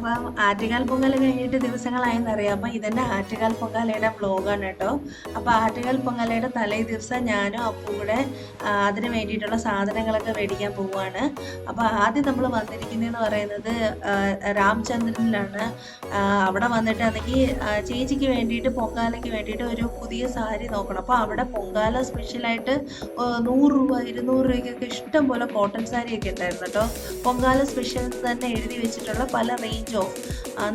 അപ്പം ആറ്റുകാൽ പൊങ്കൽ കഴിഞ്ഞിട്ട് ദിവസങ്ങളായെന്നറിയാം. അപ്പം ഇതെന്നെ ആറ്റുകാൽ പൊങ്കാലയുടെ വ്ലോഗാണ് കേട്ടോ. അപ്പോൾ ആറ്റുകാൽ പൊങ്കാലയുടെ തലേ ദിവസം ഞാനും അപ്പൂ കൂടെ അതിന് വേണ്ടിയിട്ടുള്ള സാധനങ്ങളൊക്കെ മേടിക്കാൻ പോവുകയാണ്. അപ്പോൾ ആദ്യം നമ്മൾ വന്നിരിക്കുന്നതെന്ന് പറയുന്നത് രാംചന്ദ്രനിലാണ്. അവിടെ വന്നിട്ട് വന്നിട്ടാണെങ്കിൽ ചേച്ചിക്ക് വേണ്ടിയിട്ട് പൊങ്കാലയ്ക്ക് വേണ്ടിയിട്ട് ഒരു പുതിയ സാരി നോക്കണം. അപ്പോൾ അവിടെ പൊങ്കാല സ്പെഷ്യലായിട്ട് നൂറ് രൂപ ഇരുന്നൂറ് രൂപയ്ക്കൊക്കെ ഇഷ്ടം പോലെ കോട്ടൺ സാരിയൊക്കെ ഉണ്ടായിരുന്നു കേട്ടോ. പൊങ്കാല സ്പെഷ്യൽ തന്നെ എഴുതി വെച്ചിട്ടുള്ള പല റേഞ്ച് ഓഫ്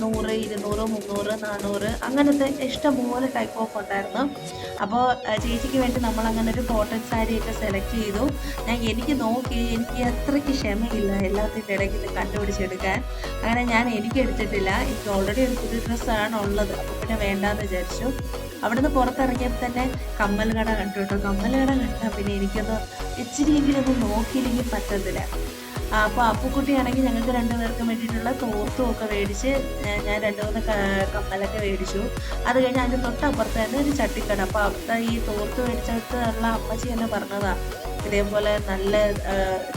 നൂറ് ഇരുന്നൂറ് മുന്നൂറ് നാനൂറ് അങ്ങനത്തെ ഇഷ്ടംപോലെ ടൈപ്പ് ഓഫ് ഉണ്ടായിരുന്നു. അപ്പോൾ ചേച്ചിക്ക് വേണ്ടി നമ്മൾ അങ്ങനെ ഒരു കോട്ടൺ സാരിയൊക്കെ സെലക്ട് ചെയ്തു. ഞാൻ എനിക്ക് നോക്കി എനിക്ക് അത്രയ്ക്ക് ക്ഷമയില്ല എല്ലാത്തിന്റെ ഇടയ്ക്ക് ഇത് കണ്ടുപിടിച്ചെടുക്കാൻ. അങ്ങനെ ഞാൻ എനിക്ക് എടുത്തിട്ടില്ല. എനിക്ക് ഓൾറെഡി ഒരു പുതിയ ഡ്രസ്സാണ് ഉള്ളത്. അപ്പോൾ പിന്നെ വേണ്ടാന്ന് വിചാരിച്ചു. അവിടുന്ന് പുറത്തിറങ്ങിയപ്പോൾ തന്നെ കമ്മൽ കട കണ്ടു കേട്ടോ. കമ്മൽ കട കണ്ടാൽ പിന്നെ എനിക്കൊന്ന് ഇച്ചിരിയെങ്കിലും ഒന്ന് നോക്കിയില്ലെങ്കിൽ പറ്റത്തില്ല. അപ്പോൾ അപ്പുക്കുട്ടിയാണെങ്കിൽ ഞങ്ങൾക്ക് രണ്ടുപേർക്കും വേണ്ടിയിട്ടുള്ള തോർത്തും ഒക്കെ മേടിച്ച് ഞാൻ രണ്ട് മൂന്ന് കമ്മലൊക്കെ മേടിച്ചു. അത് കഴിഞ്ഞ് അതിന്റെ തൊട്ടപ്പുറത്ത് തന്നെ ഒരു ചട്ടിക്കട. അപ്പോൾ അവിടുത്തെ ഈ തോർത്ത് മേടിച്ചിട്ടുള്ള അമ്മച്ചി തന്നെ പറഞ്ഞതാ ഇതേപോലെ നല്ല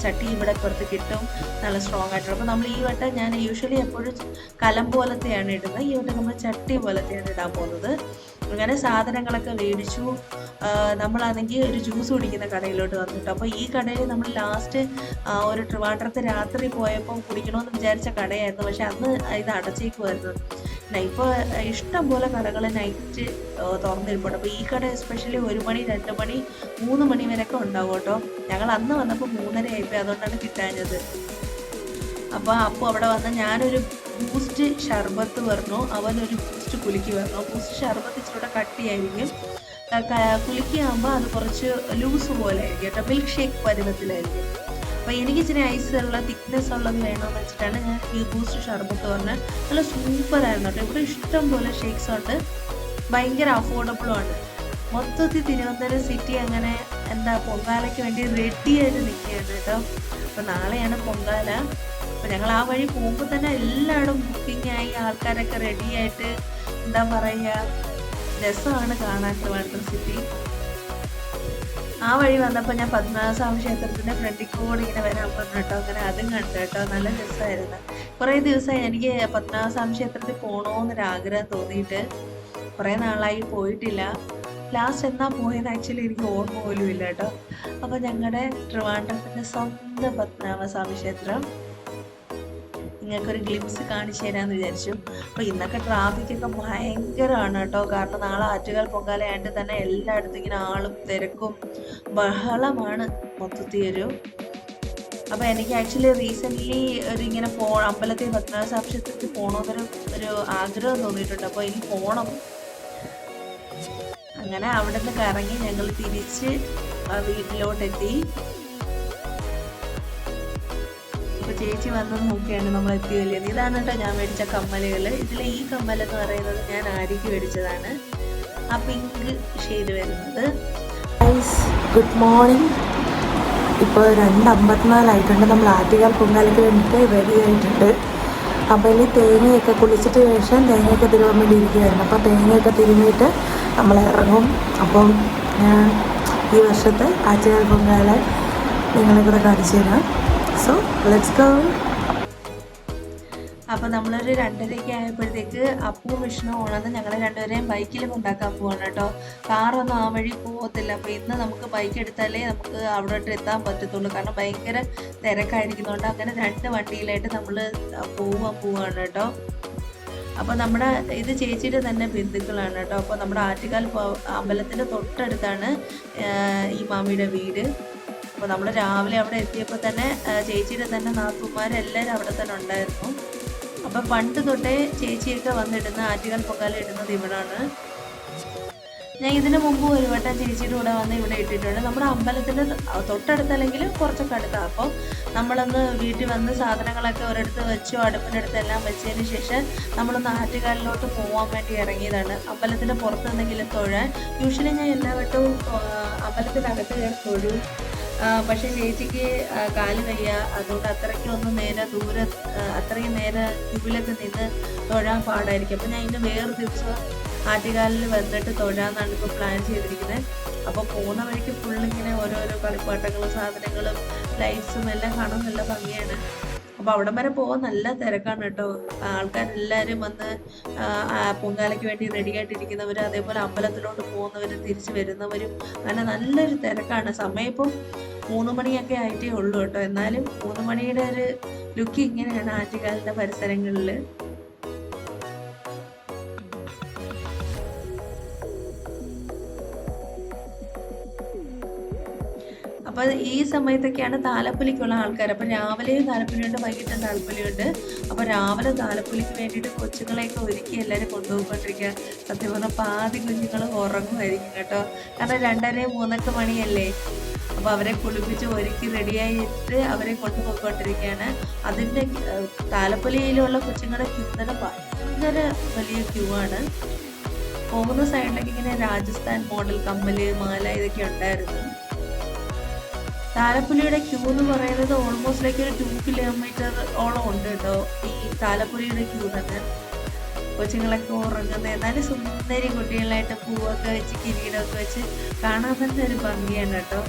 ചട്ടി ഇവിടെ പുറത്ത് കിട്ടും നല്ല സ്ട്രോങ് ആയിട്ടുള്ള അപ്പോൾ നമ്മൾ ഈ വട്ടം ഞാൻ യൂഷ്വലി എപ്പോഴും കലം പോലത്തെയാണ് ഇടുന്നത്. ഈ വട്ടം നമ്മൾ ചട്ടി പോലത്തെയാണ് ഇടാൻ പോകുന്നത്. അങ്ങനെ സാധനങ്ങളൊക്കെ മേടിച്ചു. നമ്മളാണെങ്കിൽ ഒരു ജ്യൂസ് കുടിക്കുന്ന കടയിലോട്ട് വന്നിട്ടു. അപ്പോൾ ഈ കടയിൽ നമ്മൾ ലാസ്റ്റ് ഒരു ട്രിവാൻഡ്രത്ത് രാത്രി പോയപ്പോൾ കുടിക്കണമെന്ന് വിചാരിച്ച കടയായിരുന്നു. പക്ഷെ അന്ന് ഇത് അടച്ചേക്കുമായിരുന്നു ഇപ്പോൾ ഇഷ്ടം പോലെ കടകൾ നൈറ്റ് തുറന്നിരിപ്പുണ്ട്. അപ്പോൾ ഈ കട എസ്പെഷ്യലി ഒരു മണി രണ്ട് മണി മൂന്ന് മണി വരെയൊക്കെ ഉണ്ടാവും കേട്ടോ. ഞങ്ങൾ അന്ന് വന്നപ്പോൾ മൂന്നര ആയിപ്പോയി അതുകൊണ്ടാണ് കിട്ടാഞ്ഞത്. അപ്പോൾ അപ്പോൾ അവിടെ വന്ന് ഞാനൊരു ബൂസ്റ്റ് ഷർബത്ത് പറഞ്ഞു അവനൊരു ബൂസ്റ്റ് കുലുക്കി പറഞ്ഞു ബൂസ്റ്റ് ഷർബത്ത് ഇച്ചിരി കട്ടിയായിരിക്കും. കുലുക്കിയാകുമ്പോൾ അത് കുറച്ച് ലൂസ് പോലെ ആയിരിക്കും കേട്ടോ. മിൽക്ക് ഷേക്ക് പരുവത്തിലായിരിക്കും. അപ്പോൾ എനിക്ക് ഇച്ചിരി ഐസുള്ള തിക്നെസ് ഉള്ളത് വേണമെന്ന് വെച്ചിട്ടാണ് ഞാൻ ഈ ബൂസ്റ്റ് ഷർബത്ത് പറഞ്ഞത്. നല്ല സൂപ്പറായിരുന്നു കേട്ടോ. ഇവിടെ ഇഷ്ടം പോലെ ഷേക്സ് ഉണ്ട്. ഭയങ്കര അഫോർഡബിളും ആണ് മൊത്തത്തിൽ തിരുവനന്തപുരം സിറ്റി അങ്ങനെ എന്താ പൊങ്കാലയ്ക്ക് വേണ്ടി റെഡി ആയിട്ട് നിൽക്കുകയാണ് കേട്ടോ. അപ്പോൾ നാളെയാണ് പൊങ്കാല. അപ്പോൾ ഞങ്ങൾ ആ വഴി പോകുമ്പോൾ തന്നെ എല്ലായിടും ബുക്കിംഗ് ആയി ആൾക്കാരൊക്കെ റെഡി ആയിട്ട് എന്താ പറയുക രസമാണ് കാണാൻ ട്രിവാൻഡ്രം സിറ്റി ആ വഴി വന്നപ്പോൾ ഞാൻ പത്മനാഭസ്വാമി ക്ഷേത്രത്തിന്റെ ഫ്രണ്ടിൽ കൂടി ഇങ്ങനെ വരാൻ പറഞ്ഞു കേട്ടോ. അങ്ങനെ അതും കണ്ടു കേട്ടോ. നല്ല രസമായിരുന്നു. കുറേ ദിവസമായി എനിക്ക് പത്മനാഭസ്വാമി ക്ഷേത്രത്തിൽ പോകണമെന്നൊരു ആഗ്രഹം തോന്നിയിട്ട് കുറേ നാളായി പോയിട്ടില്ല. ലാസ്റ്റ് എന്നാ പോയത് ആക്ച്വലി എനിക്ക് ഓർമ്മ പോലും ഇല്ല കേട്ടോ. അപ്പോൾ ഞങ്ങളുടെ ട്രിവാൻഡ്രത്തിന്റെ സ്വന്തം പത്മനാഭസ്വാമി ക്ഷേത്രം നിങ്ങൾക്കൊരു ഗ്ലിംസ് കാണിച്ചു തരാമെന്ന് വിചാരിച്ചു. അപ്പോൾ ഇന്നൊക്കെ ട്രാഫിക്കൊക്കെ ഭയങ്കരമാണ് കേട്ടോ. കാരണം നാളെ ആറ്റുകാൽ പൊങ്കാലയായിട്ട് തന്നെ എല്ലായിടത്തും ഇങ്ങനെ ആളും തിരക്കും ബഹളമാണ് മൊത്തത്തിൽ ഒരു. അപ്പോൾ എനിക്ക് ആക്ച്വലി റീസെന്റ്ലി ഒരു ഇങ്ങനെ പോ അമ്പലത്തിൽ പത്മനാഭ ക്ഷേത്രത്തിൽ പോകണമെന്നൊരു ഒരു ആഗ്രഹം തോന്നിയിട്ടുണ്ട്. അപ്പോൾ ഇനി പോകണം അങ്ങനെ അവിടെ നിന്ന് കറങ്ങി ഞങ്ങൾ തിരിച്ച് വീട്ടിലോട്ടെത്തി. ചേച്ചി വന്ന് നോക്കിയാണ് നമ്മൾ എത്തിയല്ലേ ഇതാണ് കേട്ടോ ഞാൻ മേടിച്ച കമ്മലുകൾ. ഇതിലെ ഈ കമ്മൽ എന്ന് പറയുന്നത് ഞാൻ ആര്യക്ക് മേടിച്ചതാണ്. ആ പിങ്ക് ഷെയ്ഡ് വരുന്നത്. ഗുഡ് മോർണിംഗ് ഇപ്പോൾ രണ്ട് അമ്പത്തിനാലായിട്ടുണ്ട്. നമ്മൾ ആറ്റുകാൽ പൊങ്കാലയ്ക്ക് വേണ്ടിയിട്ട് റെഡി ആയിട്ടുണ്ട്. അപ്പോൾ ഇനി തേങ്ങയൊക്കെ കുളിച്ചിട്ട് ശേഷം തേങ്ങയൊക്കെ തിരുവാൻ വേണ്ടി ഇരിക്കുകയായിരുന്നു അപ്പോൾ തേങ്ങയൊക്കെ തിരുമ്മിയിട്ട് നമ്മൾ ഇറങ്ങും. അപ്പം ഞാൻ ഈ വർഷത്തെ ആറ്റുകാൽ പൊങ്കാല നിങ്ങളെ കൂടെ കാണിച്ചു തരാം. സോ ലെറ്റ്സ് ഗോ അപ്പോൾ നമ്മളൊരു രണ്ടരയ്ക്ക് ആയപ്പോഴത്തേക്ക് അപ്പുവും വിഷ്ണു ഉണർന്ന് ഞങ്ങളെ രണ്ടുപേരെയും ബൈക്കിൽ കൊണ്ടാക്കാൻ പോവാണ് കേട്ടോ. കാറൊന്നും ആ വഴി പോകത്തില്ല അപ്പോൾ ഇന്ന് നമുക്ക് ബൈക്ക് എടുത്താലേ നമുക്ക് അവിടോട്ട് എത്താൻ പറ്റത്തുള്ളൂ. കാരണം ഭയങ്കര തിരക്കായിരിക്കുന്നതുകൊണ്ട് അങ്ങനെ രണ്ട് വണ്ടിയിലായിട്ട് നമ്മൾ പോവാൻ പോവാണ് കേട്ടോ. അപ്പോൾ നമ്മുടെ ഇത് ചേച്ചിയുടെ തന്നെ ബന്ധുക്കളാണ് കേട്ടോ. അപ്പോൾ നമ്മുടെ ആറ്റുകാൽ അമ്പലത്തിന്റെ തൊട്ടടുത്താണ് ഈ മാമിയുടെ വീട്. അപ്പോൾ നമ്മൾ രാവിലെ അവിടെ എത്തിയപ്പോൾ തന്നെ ചേച്ചിയുടെ തന്നെ നാത്തുമാരെല്ലാവരും അവിടെ തന്നെ ഉണ്ടായിരുന്നു. അപ്പോൾ പണ്ട് തൊട്ടേ ചേച്ചിയൊക്കെ വന്നിടുന്ന ആറ്റുകാൽ പൊക്കാല ഇടുന്നത് ഇവിടാണ്. ഞാൻ ഇതിനു മുമ്പ് ഒരു വട്ടം ചേച്ചിയുടെ കൂടെ വന്ന് ഇവിടെ ഇട്ടിട്ടുണ്ട്. നമ്മുടെ അമ്പലത്തിന്റെ തൊട്ടടുത്തല്ലെങ്കിൽ കുറച്ചൊക്കെ അടുത്താണ് അപ്പോൾ നമ്മളൊന്ന് വീട്ടിൽ വന്ന് സാധനങ്ങളൊക്കെ ഒരിടത്ത് വെച്ചു അടുപ്പിന്റെ അടുത്ത് എല്ലാം വെച്ചതിന് ശേഷം നമ്മളൊന്ന് ആറ്റുകാലിലോട്ട് പോകാൻ വേണ്ടി ഇറങ്ങിയതാണ്. അമ്പലത്തിന്റെ പുറത്ത് എന്തെങ്കിലും തൊഴാൻ. യൂഷ്വലി ഞാൻ എല്ലാ വട്ടവും ആ, അമ്പലത്തിനകത്ത് ഞാൻ തൊഴും. പക്ഷേ ചേച്ചിക്ക് കാൽ വയ്യ. അതുകൊണ്ട് അത്രയ്ക്കൊന്നും നേരെ ദൂരെ അത്രയും നേരെ ക്യൂവിലൊക്കെ നിന്ന് തൊഴാൻ പാടായിരിക്കും. അപ്പം ഞാൻ ഇന്ന് വേറൊരു ദിവസം ആറ്റുകാലിൽ വന്നിട്ട് തൊഴാന്നാണ് ഇപ്പോൾ പ്ലാൻ ചെയ്തിരിക്കുന്നത് അപ്പോൾ പോകുന്ന വഴിക്ക് ഫുള്ളിങ്ങനെ ഓരോരോ കളിപ്പാട്ടങ്ങളും സാധനങ്ങളും ലൈറ്റ്സും എല്ലാം കാണാൻ നല്ല ഭംഗിയാണ്. അപ്പോൾ അവിടം വരെ പോകാൻ നല്ല തിരക്കാണ് കേട്ടോ. ആൾക്കാരെല്ലാവരും വന്ന് പൊങ്കാലയ്ക്ക് വേണ്ടി റെഡി ആയിട്ടിരിക്കുന്നവർ അതേപോലെ അമ്പലത്തിലോട്ട് പോകുന്നവരും തിരിച്ചു വരുന്നവരും അങ്ങനെ നല്ലൊരു തിരക്കാണ്. സമയം ഇപ്പം മൂന്ന് മണിയൊക്കെ ആയിട്ടേ ഉള്ളൂ കേട്ടോ. എന്നാലും മൂന്ന് മണിയുടെ ഒരു ലുക്ക് ഇങ്ങനെയാണ് ആറ്റുകാലിന്റെ പരിസരങ്ങളിൽ. അപ്പൊ ഈ സമയത്തൊക്കെയാണ് താലപ്പൊലിക്കുള്ള ആൾക്കാർ അപ്പൊ രാവിലെയും താലപ്പൊലിയുണ്ട് വൈകിട്ടും താലപ്പൊലിയുണ്ട് അപ്പൊ രാവിലെ താലപ്പൊലിക്ക് വേണ്ടിയിട്ട് കൊച്ചുങ്ങളെയൊക്കെ ഒരുക്കി എല്ലാവരും കൊണ്ടുപോയിക്കൊണ്ടിരിക്കുക. സത്യം പറഞ്ഞാൽ പാതി കുഞ്ഞുങ്ങൾ ഉറങ്ങുമായിരിക്കും കേട്ടോ. കാരണം രണ്ടര മൂന്നൊക്കെ മണിയല്ലേ? അപ്പൊ അവരെ കുളിപ്പിച്ച് ഒരുക്കി റെഡിയായിട്ട് അവരെ കൊണ്ടുപോയിക്കൊണ്ടിരിക്കുകയാണ് അതിന്റെ താലപ്പൊലിയിലുള്ള കൊച്ചുങ്ങളുടെ ക്യൂ ഭയങ്കര വലിയ ക്യൂ ആണ്. പോകുന്ന സൈഡിലേക്ക് ഇങ്ങനെ രാജസ്ഥാൻ മോഡൽ കമ്മൽ മാല ഇതൊക്കെ ഉണ്ടായിരുന്നു. താലപ്പൊലിയുടെ ക്യൂ എന്ന് പറയുന്നത് ഓൾമോസ്റ്റ് ലൈക്ക് ഒരു ടു കിലോമീറ്റർ ഓളം ഉണ്ട് കേട്ടോ. ഈ താലപ്പൊലിയുടെ ക്യൂ തന്നെ. കൊച്ചുങ്ങളൊക്കെ ഉറങ്ങുന്നത് എന്നാലും സുന്ദരി കുട്ടികളായിട്ട് പൂവൊക്കെ വെച്ച് കിരീടമൊക്കെ വെച്ച് കാണാൻ തന്നെ ഒരു ഭംഗിയാണ് കേട്ടോ.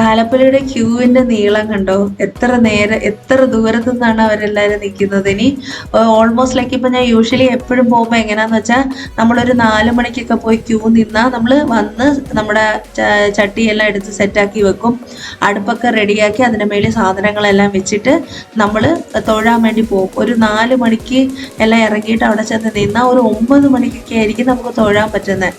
താലപ്പൊലിയുടെ ക്യൂവിന്റെ നീളം കണ്ടോ? എത്ര നേരം എത്ര ദൂരത്തു നിന്നാണ് അവരെല്ലാവരും നിൽക്കുന്നത്? ഇനി ഓൾമോസ്റ്റ് ലൈക്ക് ഇപ്പം ഞാൻ യൂഷ്വലി എപ്പോഴും പോകുമ്പോൾ എങ്ങനെയാന്ന് വെച്ചാൽ നമ്മളൊരു നാല് മണിക്കൊക്കെ പോയി ക്യൂ നിന്നാൽ നമ്മൾ വന്ന് നമ്മുടെ ചട്ടിയെല്ലാം എടുത്ത് സെറ്റാക്കി വെക്കും. അടുപ്പൊക്കെ റെഡിയാക്കി അതിന്റെ മേളിൽ സാധനങ്ങളെല്ലാം വെച്ചിട്ട് നമ്മൾ തൊഴാൻ വേണ്ടി പോകും. ഒരു നാല് മണിക്ക് എല്ലാം ഇറങ്ങിയിട്ട് അവിടെ ചെന്ന് നിന്നാൽ ഒരു ഒമ്പത് മണിക്കൊക്കെ ആയിരിക്കും നമുക്ക് തൊഴാൻ പറ്റുന്നത്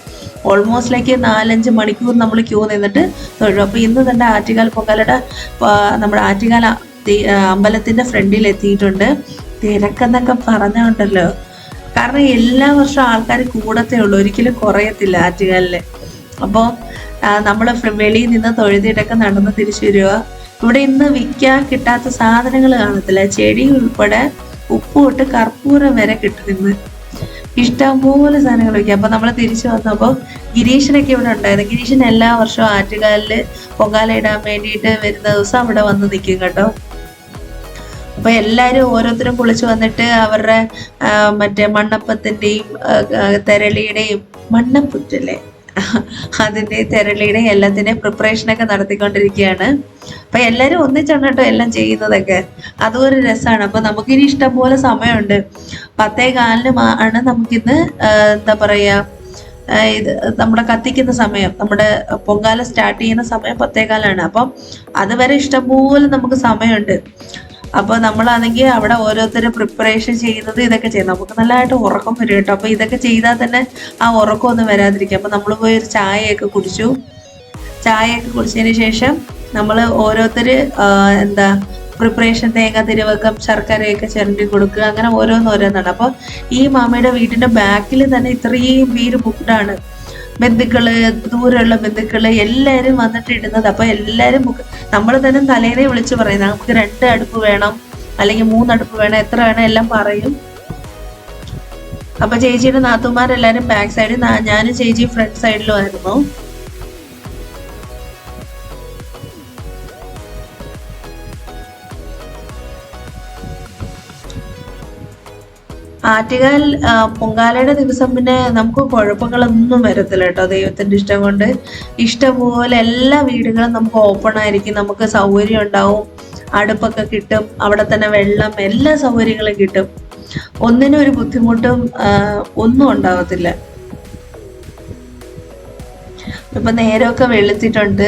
ഓൾമോസ്റ്റ് ലൈക്ക് നാലഞ്ച് മണിക്കൂർ നമ്മൾ ക്യൂ നിന്നിട്ട് തൊഴും. അപ്പോൾ ഇന്ന് തന്നെ ആറ്റുകാൽ പൊങ്കാലയുടെ നമ്മുടെ ആറ്റുകാൽ അമ്പലത്തിന്റെ ഫ്രണ്ടിൽ എത്തിയിട്ടുണ്ട്. തിരക്കെന്നൊക്കെ പറഞ്ഞുണ്ടല്ലോ കാരണം എല്ലാ വർഷവും ആൾക്കാർ കൂടത്തേ ഉള്ളൂ. ഒരിക്കലും കുറയത്തില്ല ആറ്റുകാലിൽ അപ്പോൾ നമ്മൾ വെളിയിൽ നിന്ന് തൊഴുതിയിട്ടൊക്കെ നടന്ന് തിരിച്ചു വരിക. ഇവിടെ ഇന്ന് വിൽക്കാൻ കിട്ടാത്ത സാധനങ്ങൾ കാണത്തില്ല. ചെടി ഉൾപ്പെടെ ഉപ്പ് തൊട്ട് കർപ്പൂരം വരെ കിട്ടും ഇന്ന്. ഇഷ്ടംപോലെ സാധനങ്ങൾ വയ്ക്കാം. അപ്പൊ നമ്മൾ തിരിച്ചു വന്നപ്പോൾ ഗിരീഷിനൊക്കെ ഇവിടെ ഉണ്ടായിരുന്നു. ഗിരീഷൻ എല്ലാ വർഷവും ആറ്റുകാലിൽ പൊങ്കാല ഇടാൻ വേണ്ടിയിട്ട് വരുന്ന ദിവസം അവിടെ വന്ന് നിൽക്കും കേട്ടോ. അപ്പൊ എല്ലാരും ഓരോരുത്തരും കുളിച്ചു വന്നിട്ട് അവരുടെ മറ്റേ ആ, തെരളിയുടെയും മണ്ണപ്പുറ്റല്ലേ? അതിന്റെ തെരളിയുടെ എല്ലാത്തിന്റെയും പ്രിപ്പറേഷനൊക്കെ നടത്തിക്കൊണ്ടിരിക്കുകയാണ്. അപ്പം എല്ലാവരും ഒന്നിച്ചാണ് കേട്ടോ എല്ലാം ചെയ്യുന്നതൊക്കെ. അതും ഒരു രസമാണ്. അപ്പം നമുക്കിനി ഇഷ്ടം പോലെ സമയമുണ്ട്. പത്തേ കാലിന് ആണ് നമുക്കിന്ന് എന്താ പറയുക ഇത് നമ്മുടെ കത്തിക്കുന്ന സമയം. നമ്മുടെ പൊങ്കാല സ്റ്റാർട്ട് ചെയ്യുന്ന സമയം പത്തേകാലാണ് അപ്പം അതുവരെ ഇഷ്ടംപോലെ നമുക്ക് സമയമുണ്ട്. അപ്പൊ നമ്മളാണെങ്കിൽ അവിടെ ഓരോരുത്തർ പ്രിപ്പറേഷൻ ചെയ്യുന്നത് ഇതൊക്കെ ചെയ്യും. നമുക്ക് നല്ലതായിട്ട് ഉറക്കം വരും കേട്ടോ. അപ്പൊ ഇതൊക്കെ ചെയ്താൽ തന്നെ ആ ഉറക്കം ഒന്നും വരാതിരിക്കും. അപ്പൊ നമ്മൾ പോയി ഒരു ചായയൊക്കെ കുടിച്ചു. ചായയൊക്കെ കുടിച്ചതിന് ശേഷം നമ്മൾ ഓരോരുത്തര് എന്താ പ്രിപ്പറേഷൻ തേങ്ങ തിരുവക്കം ശർക്കരയൊക്കെ ചിരണ്ടി കൊടുക്കുക. അങ്ങനെ ഓരോന്നോരോന്നാണ് അപ്പോൾ ഈ മാമയുടെ വീടിന്റെ ബാക്കിൽ തന്നെ ഇത്രയും പേര് ബുക്ക്ഡാണ് ബന്ധുക്കൾ ദൂരെയുള്ള ബന്ധുക്കൾ എല്ലാരും വന്നിട്ട് ഇടുന്നത്. അപ്പൊ എല്ലാരും നമ്മൾ തന്നെ തലേനെ വിളിച്ച് പറയുന്നത് നമുക്ക് രണ്ട് അടുപ്പ് വേണം അല്ലെങ്കിൽ മൂന്നടുപ്പ് വേണം എത്ര വേണം എല്ലാം പറയും. അപ്പൊ ചേച്ചിയുടെ നാത്തുമാരെല്ലാരും ബാക്ക് സൈഡിൽ ഞാനും ചേച്ചി ഫ്രണ്ട് സൈഡിലും ആയിരുന്നു ആറ്റുകാൽ പൊങ്കാലയുടെ ദിവസം പിന്നെ നമുക്ക് കുഴപ്പങ്ങളൊന്നും വരത്തില്ല കേട്ടോ ദൈവത്തിന്റെ ഇഷ്ടം കൊണ്ട്. ഇഷ്ടംപോലെ എല്ലാ വീടുകളും നമുക്ക് ഓപ്പൺ ആയിരിക്കും. നമുക്ക് സൗകര്യം ഉണ്ടാവും. അടുപ്പൊക്കെ കിട്ടും. അവിടെ തന്നെ വെള്ളം എല്ലാ സൗകര്യങ്ങളും കിട്ടും. ഒന്നിനും ഒരു ബുദ്ധിമുട്ടും ഒന്നും ഉണ്ടാവത്തില്ല. ഇപ്പൊ നേരമൊക്കെ വെളുത്തിട്ടുണ്ട്.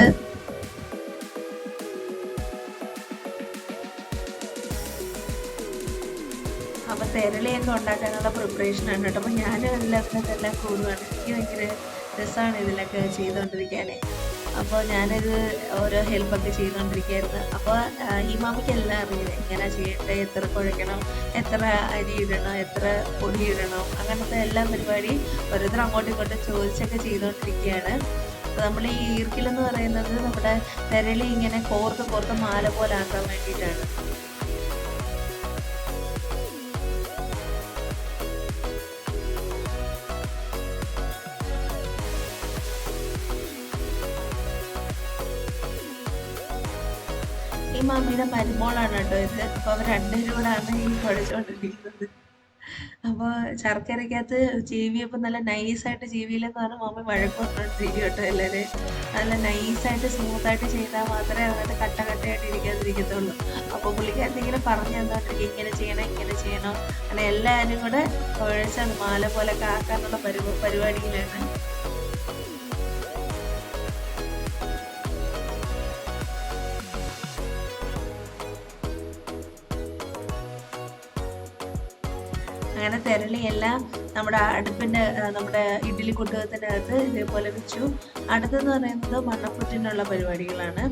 ആണ് കേട്ടോ. അപ്പോൾ ഞാനും എല്ലാത്തിനും എല്ലാം കൂടുകയാണ് എനിക്ക് ഭയങ്കര രസമാണ് ഇതിലൊക്കെ ചെയ്തുകൊണ്ടിരിക്കാനേ അപ്പോൾ ഞാനിത് ഓരോ ഹെൽപ്പൊക്കെ ചെയ്തുകൊണ്ടിരിക്കുകയായിരുന്നു അപ്പോൾ ഈ എല്ലാം അറിയാം എങ്ങനെ ചെയ്യട്ടെ എത്ര കുഴക്കണം? എത്ര അരി ഇടണം? എത്ര പൊടി ഇടണം? അങ്ങനത്തെ എല്ലാ പരിപാടി ഓരോരുത്തർ അങ്ങോട്ടും ഇങ്ങോട്ടും ചോദിച്ചൊക്കെ ചെയ്തുകൊണ്ടിരിക്കുകയാണ് അപ്പോൾ നമ്മൾ ഈ ഈർക്കിലെന്ന് പറയുന്നത് നമ്മുടെ വിരളി ഇങ്ങനെ കോർത്ത് കോർത്ത് മാല പോലെ ആക്കാൻ വേണ്ടിയിട്ടാണ്. മരുമോളാണ് കേട്ടോ ഇത്. അപ്പൊ അവർ രണ്ടുപേരോടാണ് ഈ കുഴച്ചുകൊണ്ടിരിക്കുന്നത് അപ്പൊ ശർക്കരക്കകത്ത് ജീവിയപ്പോ നല്ല നൈസായിട്ട് ജീവിയിലെന്ന് പറഞ്ഞാൽ മമ്മി വഴക്കൊണ്ടിരിക്കും കേട്ടോ എല്ലാവരും. നല്ല നൈസായിട്ട് സ്മൂത്തായിട്ട് ചെയ്താൽ മാത്രമേ അങ്ങനത്തെ കട്ട കട്ടയായിട്ട് ഇരിക്കാതിരിക്കത്തുള്ളൂ. അപ്പൊ പുള്ളിക്കാരത്തി ഇങ്ങനെ പറഞ്ഞു തന്നോണ്ടിരിക്കും. ഇങ്ങനെ ചെയ്യണം ഇങ്ങനെ ചെയ്യണം. അങ്ങനെ എല്ലാവരും കൂടെ കുഴച്ച മാല പോലെ കാക്കാനുള്ള പരിപാടിയിലാണ്. തിരളിയെല്ലാം നമ്മുടെ അടുപ്പിന്റെ നമ്മുടെ ഇഡ്ഡലി കുട്ടകത്തിനകത്ത് ഇതേപോലെ വെച്ചു. അടുത്തെന്ന് പറയുന്നത് മണ്ണപ്പുറ്റിനുള്ള പരിപാടികളാണ്.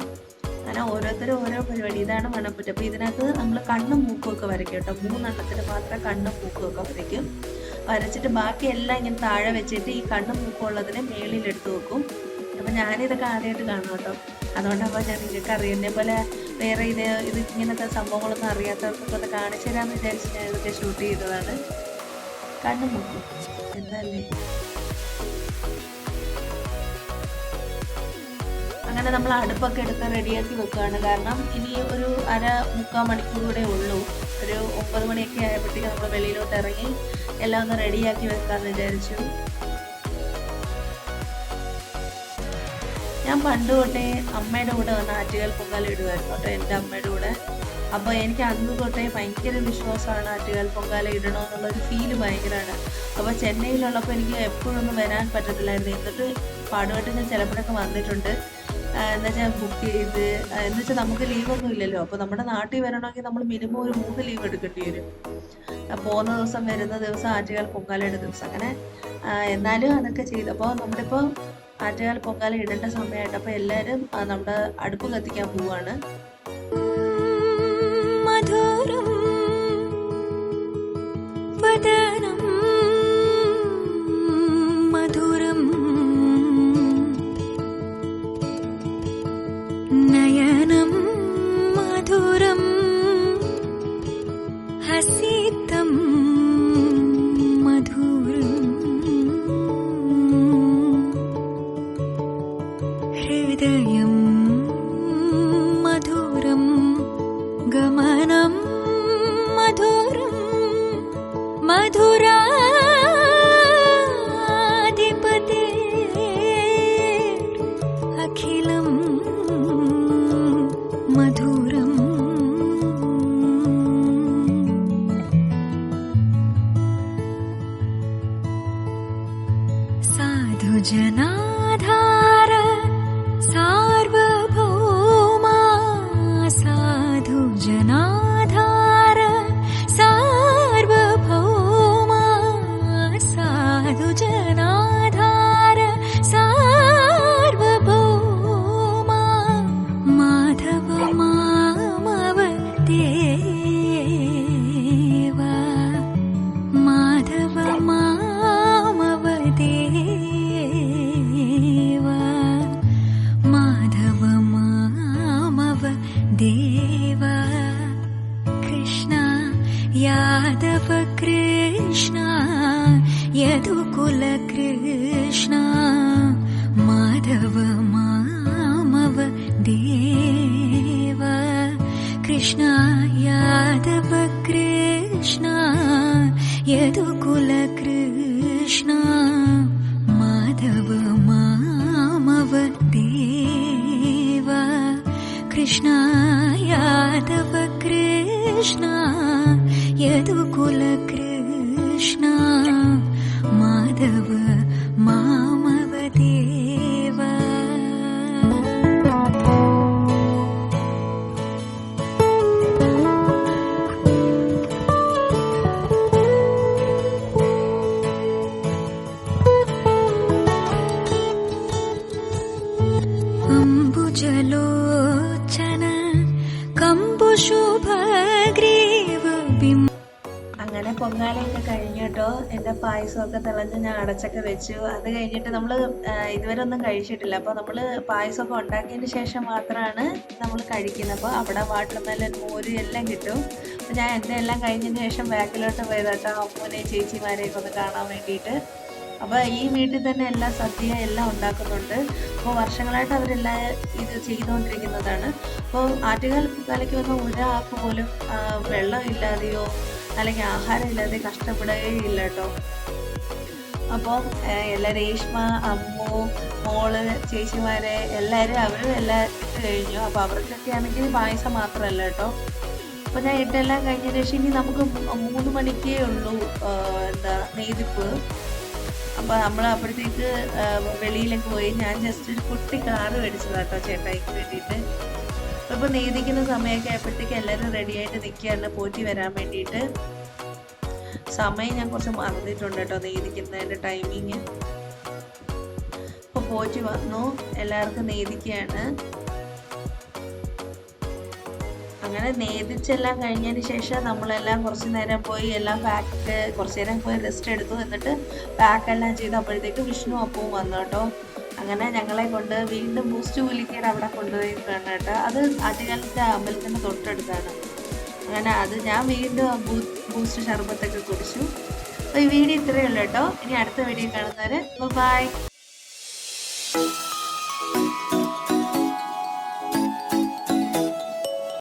അങ്ങനെ ഓരോരുത്തരും ഓരോ പരിപാടി. ഇതാണ് മണ്ണപ്പുറ്റ് അപ്പോൾ ഇതിനകത്ത് നമ്മൾ കണ്ണും മൂക്കും ഒക്കെ വരയ്ക്കും കേട്ടോ. മൂന്നെണ്ണത്തിന് മാത്രം കണ്ണും മൂക്കും ഒക്കെ വരയ്ക്കും. വരച്ചിട്ട് ബാക്കി എല്ലാം ഇങ്ങനെ താഴെ വെച്ചിട്ട് ഈ കണ്ണും മൂക്കും മേളിലെടുത്ത് വെക്കും. അപ്പം ഞാനിതൊക്കെ ആദ്യമായിട്ട് കാണും കേട്ടോ. അതുകൊണ്ടപ്പോൾ ഞാൻ നിങ്ങൾക്ക് അറിയുന്ന പോലെ വേറെ ഇത് ഇത് ഇങ്ങനത്തെ സംഭവങ്ങളൊന്നും അറിയാത്തവർക്കൊക്കെ ഒന്ന് കാണിച്ചു തരാമെന്ന് വിചാരിച്ച് ഞാൻ ഇതൊക്കെ ഷൂട്ട് ചെയ്തതാണ്. കണ്ണു നോക്കും. എന്നല്ലേ അങ്ങനെ നമ്മൾ അടുപ്പൊക്കെ എടുത്ത് റെഡിയാക്കി വെക്കുകയാണ് കാരണം ഇനി ഒരു അര മുക്കാൽ മണിക്കൂർ കൂടെ ഉള്ളൂ. ഒരു ഒമ്പത് മണിയൊക്കെ ആയപ്പോഴത്തേക്ക് നമ്മൾ വെളിയിലോട്ട് ഇറങ്ങി എല്ലാം ഒന്ന് റെഡിയാക്കി വെക്കാമെന്ന് വിചാരിച്ചു. ഞാൻ പണ്ട് തൊട്ടേ അമ്മയുടെ കൂടെ വന്ന് ആറ്റുകാൽ പൊങ്കാല ഇടുമായിരുന്നു കേട്ടോ എന്റെ അമ്മയുടെ കൂടെ. അപ്പോൾ എനിക്ക് അന്ന് തൊട്ടേ ഭയങ്കര വിശ്വാസമാണ് ആറ്റുകാൽ പൊങ്കാല ഇടണമെന്നുള്ളൊരു ഫീൽ ഭയങ്കരമാണ് അപ്പോൾ ചെന്നൈയിലുള്ളപ്പോൾ എനിക്ക് എപ്പോഴൊന്നും വരാൻ പറ്റത്തില്ലായിരുന്നു. എന്നിട്ട് പാടുമായിട്ട് ഞാൻ ചിലപ്പോഴൊക്കെ വന്നിട്ടുണ്ട്. എന്നുവെച്ചാൽ ബുക്ക് ചെയ്ത് എന്നുവെച്ചാൽ നമുക്ക് ലീവൊന്നും ഇല്ലല്ലോ. അപ്പോൾ നമ്മുടെ നാട്ടിൽ വരണമെങ്കിൽ നമ്മൾ മിനിമം ഒരു മൂന്ന് ലീവ് എടുക്കേണ്ടി വരും. പോകുന്ന ദിവസം വരുന്ന ദിവസം ആറ്റുകാൽ പൊങ്കാലയുടെ ദിവസം. അങ്ങനെ എന്നാലും അതൊക്കെ ചെയ്തു. അപ്പോൾ നമ്മളിപ്പോൾ ആറ്റുകാൽ പൊങ്കാല ഇടേണ്ട സമയമായിട്ട് അപ്പോൾ എല്ലാവരും നമ്മുടെ അടുപ്പ് കത്തിക്കാൻ പോവാണ്. 홀들 அகிலம் कृष्ण यादव कृष्ण यदुकुल कृष्ण माधव देवा कृष्ण यादव कृष्ण പായസമൊക്കെ തിളഞ്ഞ് ഞാൻ അടച്ചൊക്കെ വെച്ചു. അത് കഴിഞ്ഞിട്ട് നമ്മൾ ഇതുവരെ ഒന്നും കഴിച്ചിട്ടില്ല. അപ്പോൾ നമ്മൾ പായസമൊക്കെ ഉണ്ടാക്കിയതിന് ശേഷം മാത്രമാണ് നമ്മൾ കഴിക്കുന്നത്. അപ്പോൾ അവിടെ വാട്ടർമെലൻ മോര് എല്ലാം കിട്ടും. അപ്പോൾ ഞാൻ എന്റെ എല്ലാം കഴിഞ്ഞതിന് ശേഷം ബാക്കിലോട്ട് പോയത് കേട്ടോ അമ്മൂനെ ചേച്ചിമാരെയൊക്കെ ഒന്ന് കാണാൻ വേണ്ടിയിട്ട്. അപ്പോൾ ഈ വീട്ടിൽ തന്നെ എല്ലാ സദ്യ എല്ലാം ഉണ്ടാക്കുന്നുണ്ട്. അപ്പോൾ വർഷങ്ങളായിട്ട് അവരെല്ലാം ഇത് ചെയ്തുകൊണ്ടിരിക്കുന്നതാണ്. അപ്പോൾ ആറ്റുകാൽ കലയ്ക്ക് വന്ന ഒരാൾക്ക് പോലും വെള്ളം വെള്ളമില്ലാതെയോ അല്ലെങ്കിൽ ആഹാരം ഇല്ലാതെ കഷ്ടപ്പെടുകയില്ല കേട്ടോ അപ്പോൾ എല്ലാ രേഷ്മ അമ്മു മോൾ ചേച്ചിമാരെ എല്ലാവരും അവരും എല്ലാം ഇട്ട് കഴിഞ്ഞു. അപ്പോൾ അവർക്കൊക്കെ ആണെങ്കിൽ പായസം മാത്രമല്ല കേട്ടോ. അപ്പോൾ ഞാൻ ഇട്ടെല്ലാം കഴിഞ്ഞ ശേഷം ഇനി നമുക്ക് മൂന്ന് മണിക്കേ ഉള്ളൂ എന്താ നെയ്തിപ്പ്. അപ്പോൾ നമ്മൾ അപ്പോഴത്തേക്ക് വെളിയിലേക്ക് പോയി ഞാൻ ജസ്റ്റ് ഒരു കുട്ടി കാറ് മേടിച്ചതാട്ടോ ചേട്ടായിക്ക് വേണ്ടിയിട്ട്. അപ്പോൾ നെയ്തിക്കുന്ന സമയമൊക്കെ ആയപ്പോഴത്തേക്ക് എല്ലാവരും റെഡിയായിട്ട് നിൽക്കുകയാണ് പോറ്റി വരാൻ വേണ്ടിയിട്ട്. സമയം ഞാൻ കുറച്ച് മറന്നിട്ടുണ്ട് കേട്ടോ നെയ്തിക്കുന്നതിന്റെ ടൈമിങ് അപ്പോൾ പോറ്റി വന്നു. എല്ലാവർക്കും നെയ്തിക്കുകയാണ് അങ്ങനെ നെയ്തിച്ചെല്ലാം കഴിഞ്ഞതിന് ശേഷം നമ്മളെല്ലാം കുറച്ച് നേരം പോയി എല്ലാം പാക്ക് കുറച്ച് നേരം പോയി റെസ്റ്റ് എടുത്തു. എന്നിട്ട് പാക്കെല്ലാം ചെയ്ത് അപ്പോഴത്തേക്ക് വിഷ്ണു അപ്പവും വന്നു കേട്ടോ. അങ്ങനെ ഞങ്ങളെ കൊണ്ട് വീണ്ടും ബൂസ്റ്റ് പുലിക്കയുടെ അവിടെ കൊണ്ടുപോയി കേട്ടോ. അത് ആറ്റുകാലത്തെ അമ്പലത്തിന്റെ തൊട്ടടുത്താണ്. അങ്ങനെ അത് ഞാൻ വീണ്ടും ബൂസ്റ്റ് ഷർബത്തൊക്കെ കുടിച്ചു. അപ്പോൾ ഈ വീഡിയോ ഇത്രയേ ഉള്ളൂ കേട്ടോ. ഇനി അടുത്ത വീഡിയോ കാണുന്നവരെ ബൈ